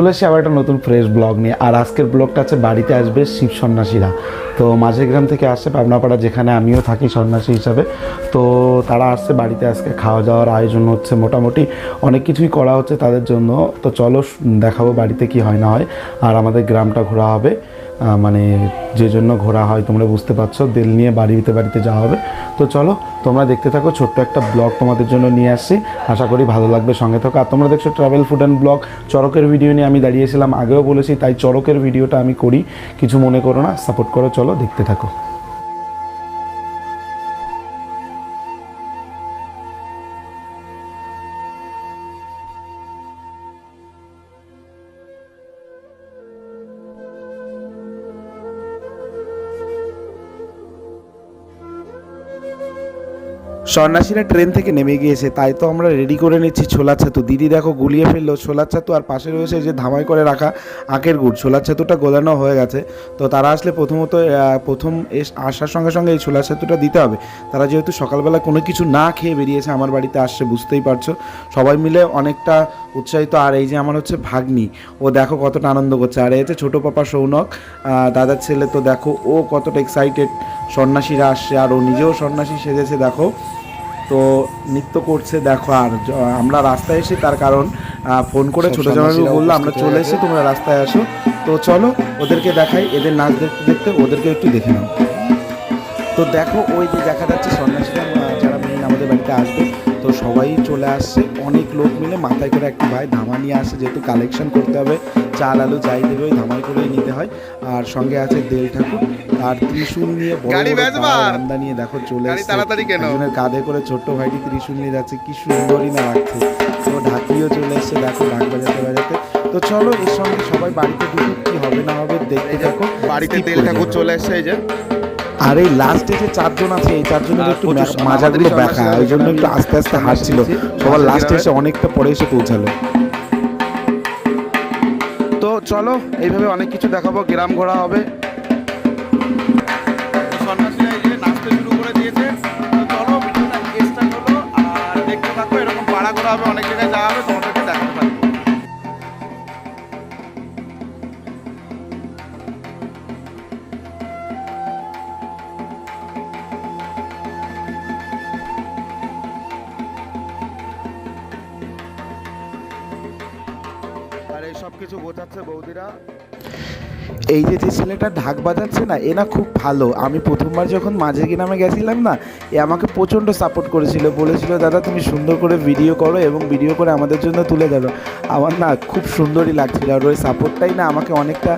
চলে এসে আবার একটা নতুন ফ্রেশ ব্লগ নিয়ে। আর আজকের ব্লগটা আছে বাড়িতে আসবে শিব সন্ন্যাসীরা। তো মাঝেগ্রাম থেকে আসছে পাবনাপাড়া, যেখানে আমিও থাকি সন্ন্যাসী হিসাবে। তো তারা আসছে বাড়িতে আজকে খাওয়া দাওয়ার আয়োজন হচ্ছে মোটামুটি। অনেক কিছুই করা হচ্ছে তাদের জন্য। তো চলো দেখাবো বাড়িতে কি হয় না হয়। আর আমাদের গ্রামটা ঘোরা হবে। মানে যে জন্য ঘোরা হয়, তোমরা বুঝতে পারছ, দিল নিয়ে বাড়িতে বাড়িতে যাওয়া হবে। তো চলো, তোমরা দেখতে থাকো, ছোট্ট একটা ব্লগ তোমাদের জন্য নিয়ে আসছি। আশা করি ভালো লাগবে, সঙ্গে থাকো। আর তোমরা দেখছ ট্রাভেল ফুড অ্যান্ড ব্লগ চরকের ভিডিও নিয়ে আমি দাঁড়িয়েছিলাম আগেও বলেছি, তাই চরকের ভিডিওটা আমি করি। কিছু মনে করো না সাপোর্ট করো, চলো দেখতে থাকো। সন্ন্যাসীরা ট্রেন থেকে নেমে গিয়েছে, তাই তো আমরা রেডি করে নিচ্ছি ছোলার ছাতু। দিদি দেখো গুলিয়ে ফেলল, ছোলার ছাতু আর পাশে রয়েছে যে ধামাই করে রাখা আখের গুড়। ছোলার ছাতুটা গোলানো হয়ে গেছে। তো তারা আসলে প্রথমত প্রথম এস- আসার সঙ্গে সঙ্গে এই ছোলার ছাতুটা দিতে হবে। তারা যেহেতু সকালবেলা কোনো কিছু না খেয়ে বেরিয়েছে, আমার বাড়িতে আসছে, বুঝতেই পারছ। সবাই মিলে অনেকটা উৎসাহিত। আর এই যে আমার হচ্ছে ভাগ্নি, ও দেখো কতটা আনন্দ করছে। আর এই হচ্ছে ছোটো পাপা সৌনক দাদার ছেলে তো দেখো, ও কতটা এক্সাইটেড সন্ন্যাসীরা আসছে। আর ও নিজেও সন্ন্যাসী সেজেছে, দেখো। তো নৃত্য করছে দেখো আর আমরা রাস্তায় এসে তার কারণ ফোন করে ছোটো জামাইবাবু বলল আমরা চলে এসে তোমরা রাস্তায় আসো। তো চলো ওদেরকে দেখাই এদের নাচ দেখতে দেখতে ওদেরকে একটু দেখে নাও। তো দেখো ওই যে দেখা যাচ্ছে সন্ন্যাসীরা যারা মেয়ে আমাদের বাড়িতে আসবে তো সবাই চলে আসছে। অনেক লোক মিলে মাথায় করে একটা ভাই ধামা নিয়ে আসে যেহেতু কালেকশন করতে হবে। চাল আলু যাই দেবে ওই ধামাই করেই নিতে হয়। আর সঙ্গে আছে দেল ঠাকুর। আর ত্রিশূল নিয়ে বড় নিয়ে দেখো চলে আসছে তাড়াতাড়ি কাঁধে করে ছোট্ট ভাইটি ত্রিশূল নিয়ে যাচ্ছে। কি সুন্দরই না লাগছে তো ঢাকিও চলে এসছে। দেখো ঢাক বাজাতে বাজাতে। তো চলো এর সঙ্গে সবাই বাড়িতে ঢুকুক কি হবে না হবে দেখতে থাকো। বাড়িতে তেল ঠাকুর চলে এসছে এই যে। আর এই লাস্টে যে চারজন আছে এই চারজনের একটু মাজাগুলো ব্যাখা ওই জন্য একটু আস্তে আস্তে হাঁটছিল। সবার লাস্টে এসে অনেকটা পরে এসে পৌঁছালো। তো চলো এইভাবে অনেক কিছু দেখাবো গ্রাম ঘোরা হবে। সন্ন্যাসীরা এই এই সব কিছু বোঝাচ্ছে বৌদিরা। এই যে যে ছেলেটা ঢাক বাজাচ্ছে না, এ না খুব ভালো। আমি প্রথমবার যখন মাঝে গ্রামে গেছিলাম না, এ আমাকে প্রচণ্ড সাপোর্ট করেছিল। বলেছিল, দাদা, তুমি সুন্দর করে ভিডিও করো এবং ভিডিও করে আমাদের জন্য তুলে ধরো। আমার না খুব সুন্দরই লাগছিল আর ওই সাপোর্টটাই না আমাকে অনেকটা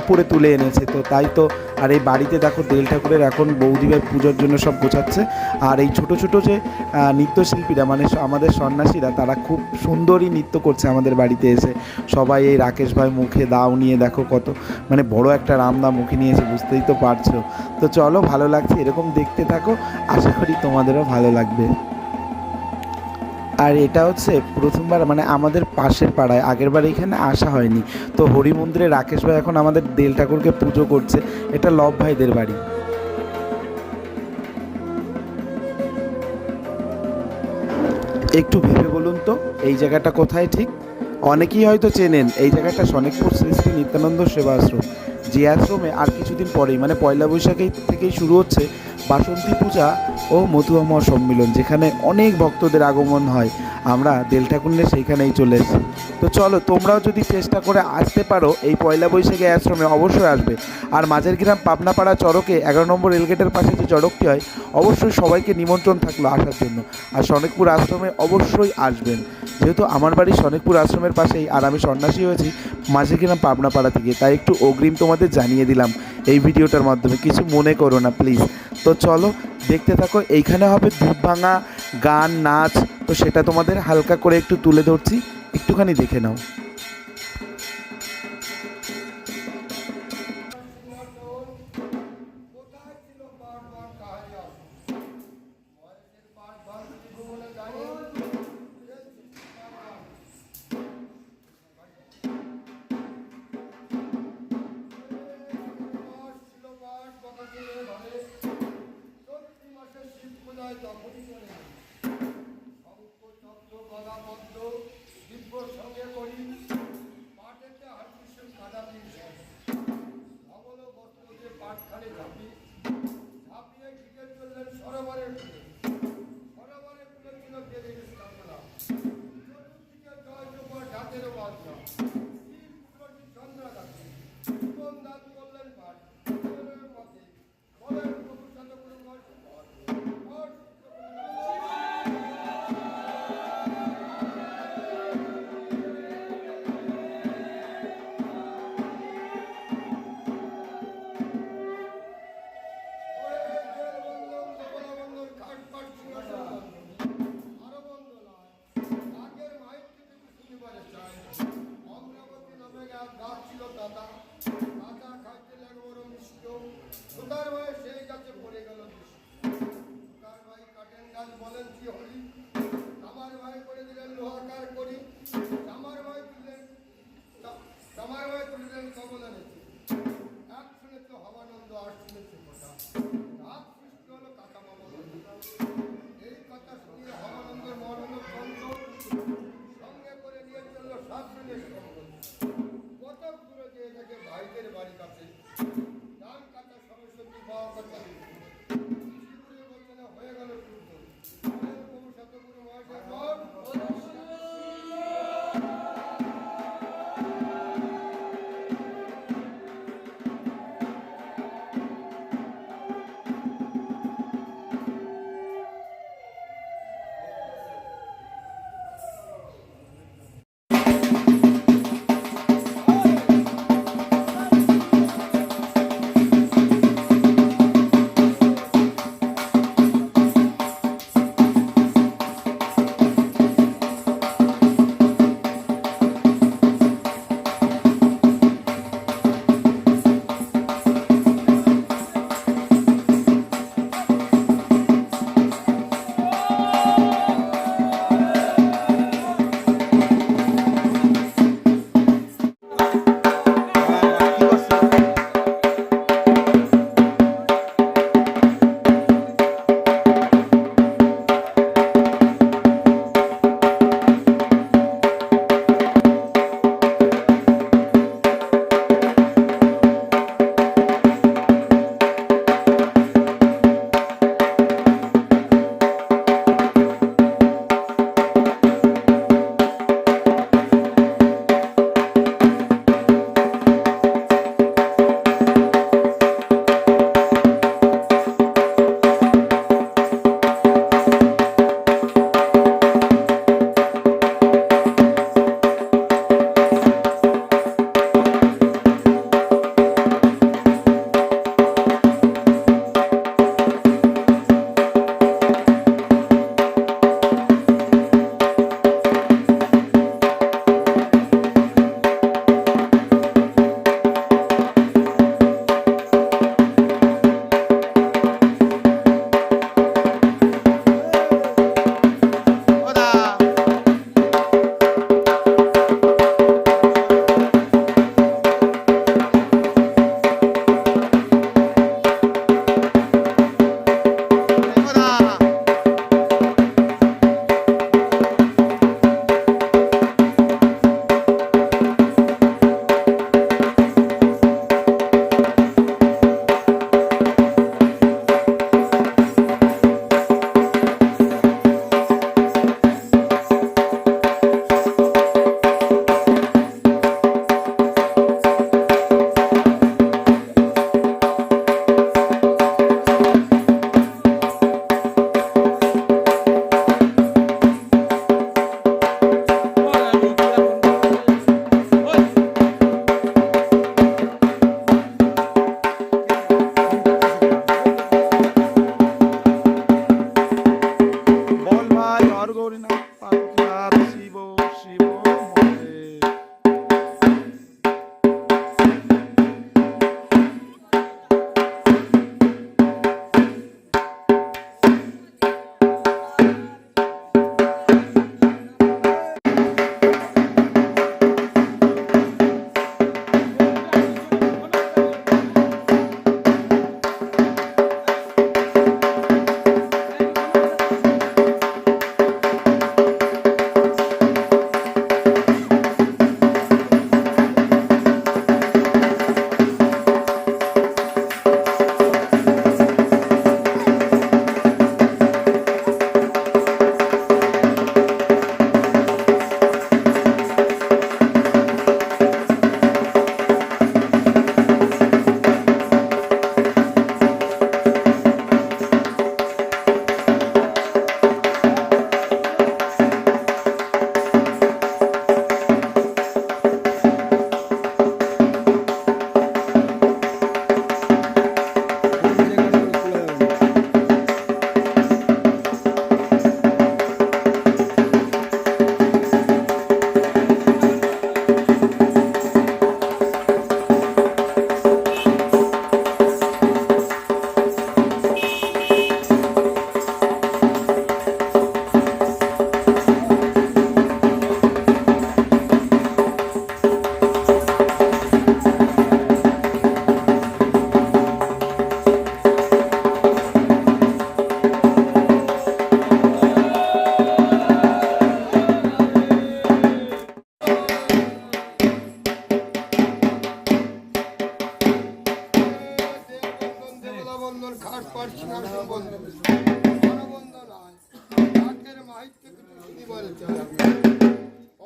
উপরে তুলে এনেছে। তো তাই তো, আর এই বাড়িতে দেখো দেল ঠাকুরের এখন বৌদিভাই পুজোর জন্য সব গোছাচ্ছে। আর এই ছোট ছোট যে নৃত্যশিল্পীরা মানে আমাদের সন্ন্যাসীরা, তারা খুব সুন্দরই নৃত্য করছে আমাদের বাড়িতে এসে। সবাই এই রাকেশ ভাই মুখে দাও নিয়ে দেখো কত মানে বড় একটা রামদা মুখে নিয়েছে বুঝতেই তো পারছ। তো চলো, ভালো লাগছে এরকম দেখতে থাকো। আশা করি তোমাদেরও ভালো লাগবে। আর এটা হচ্ছে প্রথমবার মানে আমাদের পাশের পাড়ায়, আগের বার এখানে আসা হয়নি। তো হরি মন্দিরে রাকেশ ভাই এখন আমাদের দেল ঠাকুরকে পুজো করছে। এটা লব ভাইদের বাড়ি। একটু ভেবে বলুন তো, এই জায়গাটা কোথায় ঠিক? অনেকেই হয়তো চেনেন এই জায়গাটা সনেকপুর শ্রী নিত্যানন্দ সেবা আশ্রম। যে আশ্রমে আর কিছুদিন পরেই মানে পয়লা বৈশাখী থেকেই শুরু হচ্ছে বাসন্তী পূজা ও মধুয়ামা সম্মিলন, যেখানে অনেক ভক্তদের আগমন হয়। আমরা দেল ঠাকুরের সেইখানেই চলে এসেছি। তো চলো, তোমরাও যদি চেষ্টা করে আসতে পারো, এই পয়লা বৈশাখী আশ্রমে অবশ্যই আসবে। আর মাঝের গ্রাম পাবনাপাড়া চড়কে এগারো নম্বর রেলগেটের পাশে যে চড়কটি হয়, অবশ্যই সবাইকে নিমন্ত্রণ থাকল আসার জন্য। আর সনেকপুর আশ্রমে অবশ্যই আসবেন। যেহেতু আমার বাড়ি সনেকপুর আশ্রমের পাশেই, আর আমি সন্ন্যাসী হয়েছি মাঝে গ্রাম পাবনাপাড়া থেকে, তাই একটু অগ্রিম তোমাদের জানিয়ে দিলাম এই ভিডিওটার মাধ্যমে। কিছু মনে করো না প্লিজ তো চলো, দেখতে থাকো, এইখানে হবে দুধ ভাঙা গান, নাচ, তো সেটা তোমাদের হালকা করে একটু তুলে ধরছি। একটুখানি দেখে নাও।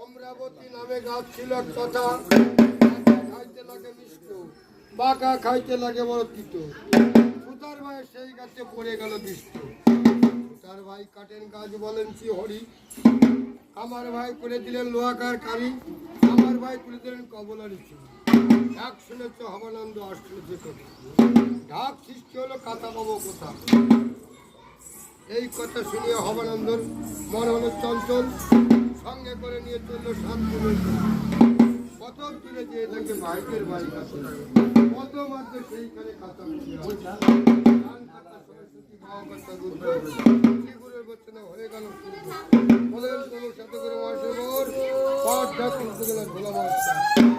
অমরাবতী নামে গাছ খাইতে লাগে মিষ্ট। বাঁকা খাইতে লাগে বড় তিত। সুতার ভাই সেই গাছে পড়ে গেল বিষ্ট সুতার ভাই কাটেন গাছ বলেন শ্রী হরি? আমার ভাই করে দিলেন লোহাকার কারি। আমার ভাই করে দিলেন কবলারি ঢাক শুনেছ হবানন্দ আসছিল যে কথা সৃষ্টি হলো কাতা পাবো কোথা এই কথা শুনিয়ে হবানন্দর মন হলো চঞ্চল, সঙ্গে করে নিয়ে চলল শান্তিপুর কত দূরে যেয়ে থাকে ভাইকের বাড়ি কাছে। কত সেইখানে বচনে হয়ে গেল সাথে করে বর পাঁচ ঢাক উঠতে গেল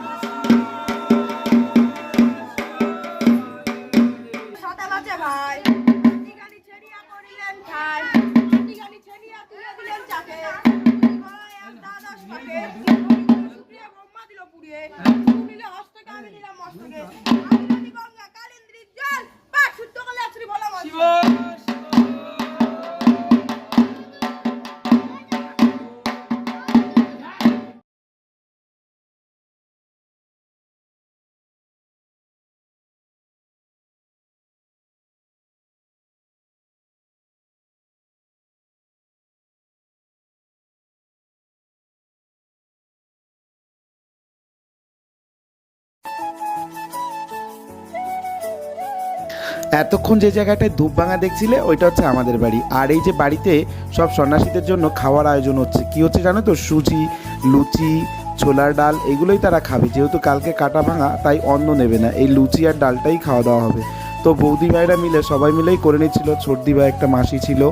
এতক্ষণ যে জায়গাটায় ধূপ ভাঙা দেখছিলে, ওইটা হচ্ছে আমাদের বাড়ি। আর এই যে বাড়িতে সব সন্ন্যাসীদের জন্য খাওয়ার আয়োজন হচ্ছে, কি হচ্ছে জানো তো? সুজি, লুচি, ছোলার ডাল, এগুলোই তারা খাবে। যেহেতু কালকে কাটা ভাঙা, তাই অন্ন নেবে না। এই লুচি আর ডালটাই খাওয়া দাওয়া হবে। তো বৌদি ভাইরা মিলে, সবাই মিলেই করে নিচ্ছিল। ছোটদি ভাই একটা মাসি ছিল।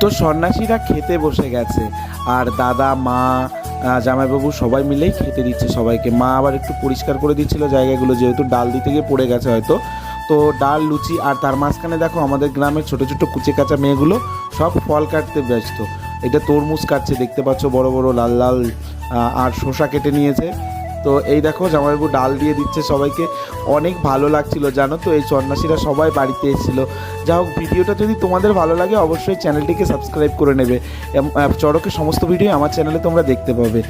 তো সন্ন্যাসীরা খেতে বসে গেছে। আর দাদা, মা জামাইবাবু সবাই মিলেই খেতে দিচ্ছে সবাইকে। মা আবার একটু পরিষ্কার করে দিচ্ছিল জায়গাগুলো, যেহেতু ডাল দিতে গিয়ে পড়ে গেছে হয়তো। তো ডাল, লুচি আর তার মাঝখানে দেখো আমাদের গ্রামের ছোটো ছোটো কুচে কাঁচা মেয়েগুলো সব ফল কাটতে ব্যস্ত। এটা তরমুজ কাটছে, দেখতে পাচ্ছ বড় বড় লাল লাল আর শসা কেটে নিয়েছে। তো এই দেখো জামাইবাবু ডাল দিয়ে দিচ্ছে সবাইকে। অনেক ভালো লাগছিল, জানো তো? এই সন্ন্যাসীরা সবাই বাড়িতে এসেছিল। যা হোক, ভিডিওটা যদি তোমাদের ভালো লাগে, অবশ্যই চ্যানেলটিকে সাবস্ক্রাইব করে নেবে। চড়কের সমস্ত ভিডিও আমার চ্যানেলে তোমরা দেখতে পাবে।